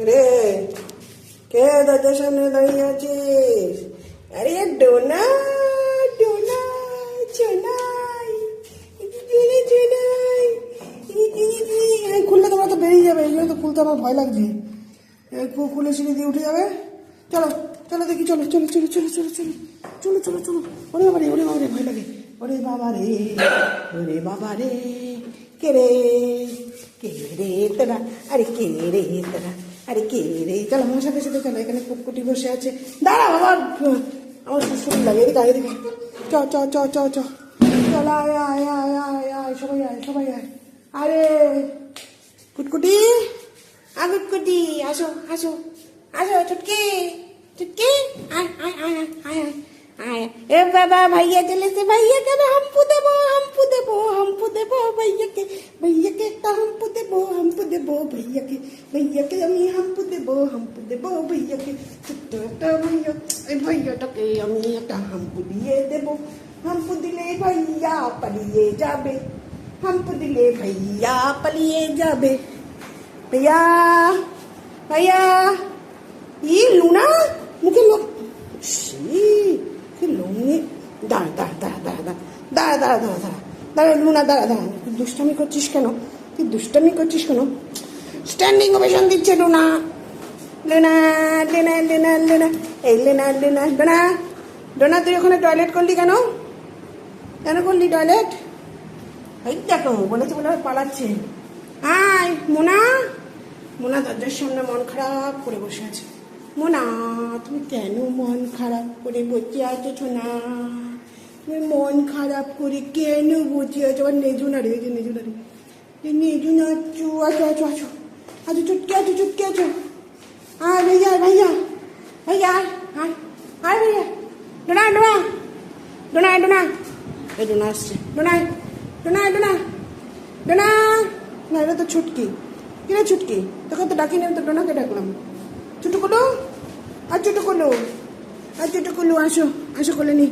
রে কে দরজার সামনে দাঁড়িয়ে আছিস আরে ডোনা ডোনা চোনাই চোনাই চোনাই খুললে তোমরা তো বেরিয়ে যাবে এই জন্য তো খুলতে আমার ভয় লাগছে খুলে সিঁড়ি দিয়ে উঠে যাবে চলো চলো দেখি চলো চলো চলো চলো চলো চলো চলো চলো চলো ওরে বাবা রে ওরে বাবা রে ভয় লাগে ওরে বাবা রে ওরে বাবা রে কে রে কে রে তোরা আরে কে রে তোরা আরে কে রে? চলো আমার সাথে সাথে চলো এখানে কুটকুটি বসে আছে। দাঁড়া বাবা আমার শুরু লাগে। এদিকে আয়, এদিকে চ চ চ চ চ। চল আয় আয় আয় আয় আয়। সবাই আয় সবাই আয়। আরে কুটকুটি? আ কুটকুটি আসো আসো। আসো চুটকি চুটকি। আয় আয় আয় আয় আয়। এ বাবা ভাইয়া চলেছে ভাইয়া কেন হাম্পু দেবো হাম্পু দেবো হাম্পু দেবো ভাইয়াকে ভাইয়াকে একটা হাম্পু দেবো হাম্পু দেবো ভাইয়াকে ভাইয়াকে আমি হাম্পু দেবো হাম্পু দেবো ভাইয়াকে ছোট্ট একটা ভাইয়া এই ভাইয়াটাকে আমি একটা হাম্পু দিয়ে দেবো হাম্পু দিলে ভাইয়া পালিয়ে যাবে হাম্পু দিলে ভাইয়া পালিয়ে যাবে ভাইয়া ভাইয়া ই লুনা মুখে লোক সে লোনে দাঁড়া দাঁড়া দাঁড়া দাঁড়া দাঁড়া দাঁড়া দাঁড়া দাঁড়া দাঁড়া লুনা দাঁড়া দাঁড়া দুষ্টামি করছিস কেন তুই দুষ্টামি করছিস কেন? স্ট্যান্ডিং ওভেশন দিচ্ছে লুনা। লুনা লুনা লুনা লুনা। এই লুনা লুনা ডোনা ডোনা তুই ওখানে টয়লেট করলি কেন? কেন করলি টয়লেট এই দেখো বলেছে বলে পালাচ্ছে। হাই মোনা। মোনা দরজার সামনে মন খারাপ করে বসে আছে। মোনা তুমি কেন মন খারাপ করে বসে আছো না তুমি মন খারাপ করে কেন বসে আছো? আবার নেজু না রে নেজু না রে। এই নেজু না আছো আছো আছো আছো আছো চুটকে আছো চুটকে আছো আয় ভাইয়া ভাইয়া ভাইয়া আয় আয় ভাইয়া ডোনা ডোনা ডোনা ডোনা এই ডোনা আসছে ডোনা ডোনা ডোনা ডোনা না এটা তো ছুটকি কিরে ছুটকি তোকে তো ডাকিনি আমি তো ডোনাকে ডাকলাম ছুটুকুলু আর ছুটুকুলু আর ছুটুকুলু আসো আসো কোলে নি